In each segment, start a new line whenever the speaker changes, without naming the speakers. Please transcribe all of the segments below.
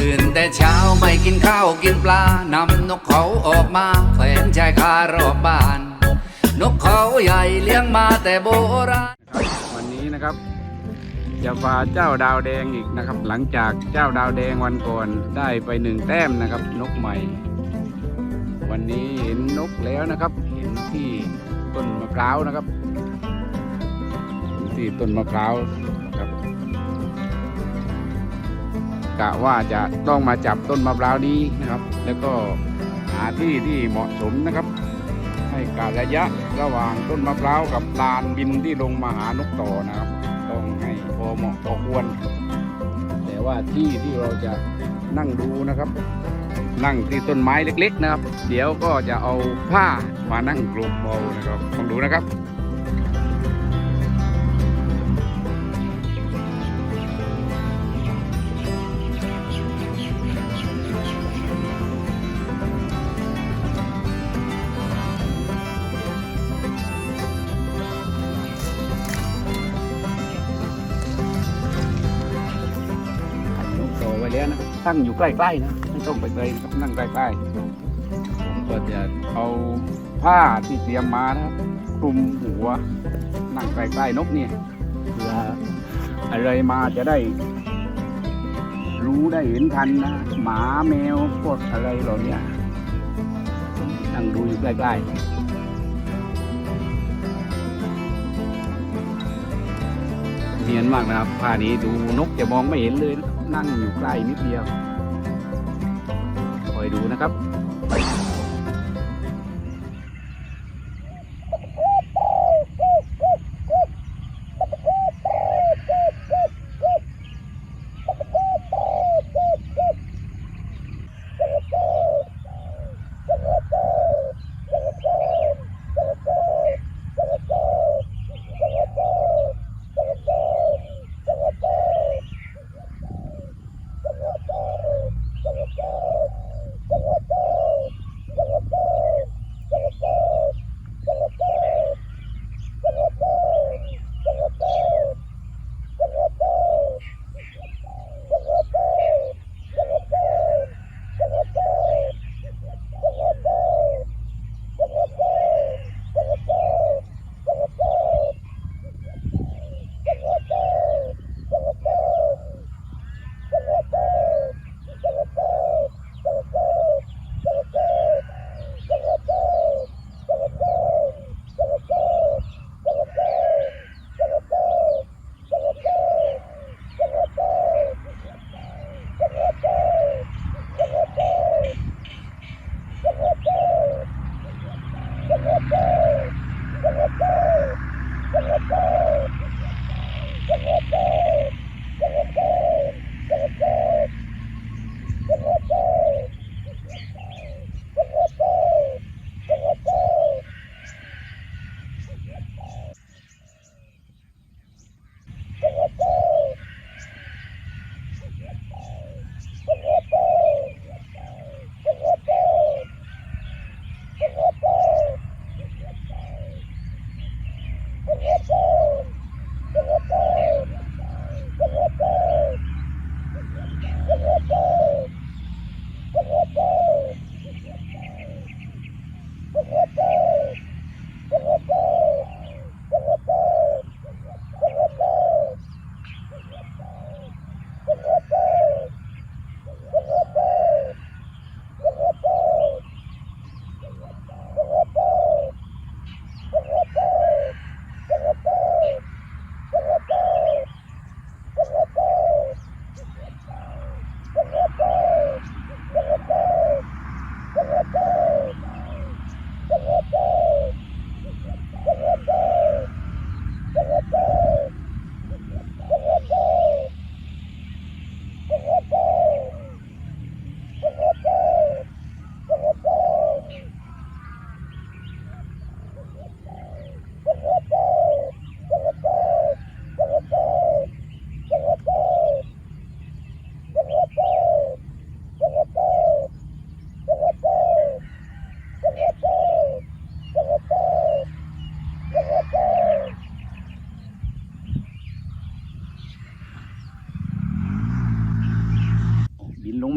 ตื่นแต่เช้าไม่กินข้าวกินปลานำนกเขาออกมาแขวนชายคารอบบ้าน นกเขาใหญ่เลี้ยงมาแต่โบราณ
วันนี้นะครับ จะพาเจ้าดาวแดงอีกนะครับ หลังจากเจ้าดาวแดงวันก่อนได้ไปหนึ่งแต้มนะครับ นกใหม่ วันนี้เห็นนกแล้วนะครับ เห็นที่ต้นมะพร้าวนะครับ ที่ต้นมะพร้าว กะว่าจะต้องมาจับต้นมะพร้าวนี้นะครับ แล้วก็หาที่ที่เหมาะสมนะครับ ให้การระยะระหว่างต้นมะพร้าวกับลานบินที่ลงมาหานกต่อนะครับ ต้องให้พอเหมาะพอควร แต่ว่าที่ที่เราจะนั่งดูนะครับ นั่งที่ต้นไม้เล็ก ๆ นะครับ เดี๋ยวก็จะเอาผ้ามานั่งกลุ่มเอานะครับลองดูนะครับ ตั้งอยู่ใกล้ๆนะไม่ต้องไปไกลนะครับนั่งใกล้ๆผมก็จะเอาผ้าที่เตรียมมานะครับคลุมหัวนั่งใกล้ๆนกเนี่ยเผื่ออะไรมาจะได้ รู้ได้เห็นทันนะหมาแมวพวกอะไรเหล่านี้นั่งดูอยู่ใกล้ๆเนียนมากนะครับผ้านี้ดูนกจะมองไม่เห็นเลยนั่งอยู่ใกล้นิดเดียว ดูนะครับ Yeah.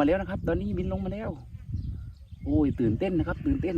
มาแล้วนะครับ ตอนนี้บินลงมาแล้ว โอ้ยตื่นเต้นนะครับ ตื่นเต้น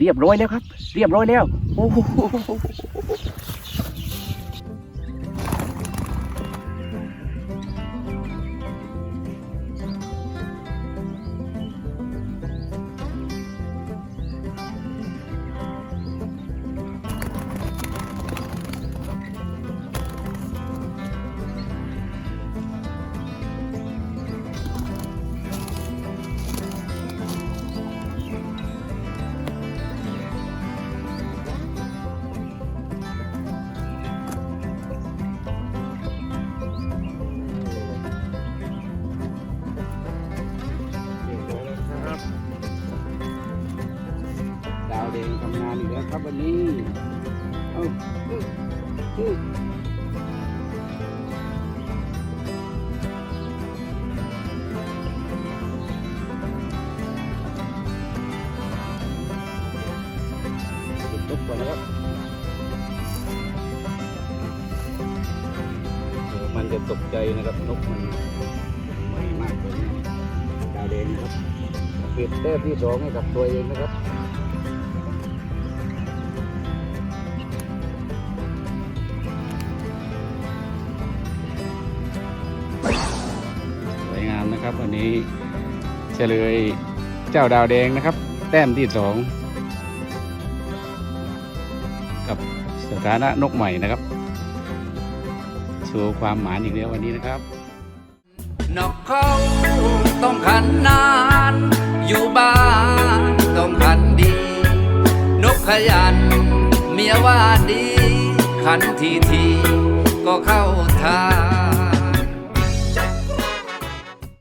เรียบร้อยแล้วครับ เรียบร้อยแล้วโอ้โห ครับวันนี้เอาอื้ออื้อจุดตก่อนนะครับเดี๋ยมันจะตกใจนะครับนกมันใหม่มากเลยนะดาวเดงนะครับเก็บแต้มที่สองให้กับตัวเองนะครับ นะครับ วันนี้เฉลยเจ้าดาวแดงนะครับ แต้มที่สองกับสถานะนกใหม่นะครับโชว์ความหมานอีกแล้ววันนี้นะครับ
นกเขาต้องขันนาน อยู่บ้านต้องขันดี นกขยัน เมียว่าดี ขันทีทีก็เข้าทา